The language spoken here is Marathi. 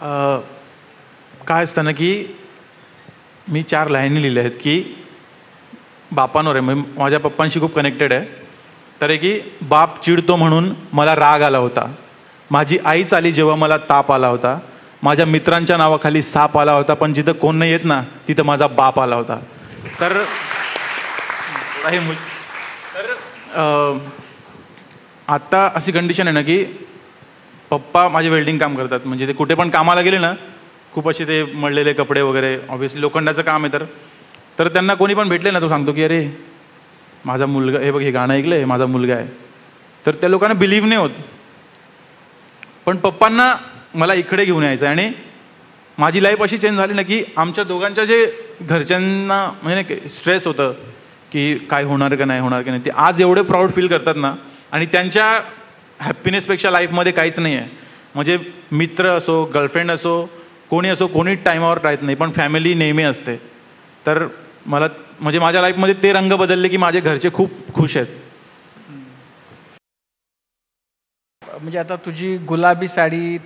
काय असतं ना की मी चार लाईनी लिहिल्या आहेत की बापांवर आहे. म्हणजे माझ्या पप्पांशी खूप कनेक्टेड आहे. तर आहे की बाप चिडतो म्हणून मला राग आला होता. माझी आईच आली जेव्हा मला ताप आला होता. माझ्या मित्रांच्या नावाखाली साप आला होता पण जिथं कोण नाही येत ना तिथं माझा बाप आला होता. तर हे तर आत्ता अशी कंडिशन आहे ना की पप्पा माझे वेल्डिंग काम करतात. म्हणजे ते कुठे पण कामाला गेले ना खूप असे ते मळलेले कपडे वगैरे ऑब्व्हियसली लोखंडाचं काम आहे तर. तर त्यांना कोणी पण भेटले ना तो सांगतो की अरे माझा मुलगा हे बघ हे गाणं ऐकलं आहे माझा मुलगा आहे. तर त्या लोकांना बिलीव्ह नाही होत. पण पप्पांना मला इकडे घेऊन यायचं आहे. आणि माझी लाईफ अशी चेंज झाली ना की आमच्या दोघांच्या जे घरच्यांना म्हणजे स्ट्रेस होतं की काय होणार का नाही होणार का नाही ते आज एवढे प्राऊड फील करतात ना. आणि त्यांच्या हॅप्पीनेसपेक्षा लाईफमध्ये काहीच नाही आहे. म्हणजे मित्र असो गर्लफ्रेंड असो कोणी असो कोणी टायमावर राहत नाही. पण फॅमिली नेहमी असते. तर मला म्हणजे माझ्या लाईफमध्ये ते रंग बदलले की माझे घरचे खूप खुश आहेत. म्हणजे आता तुझी गुलाबी साडी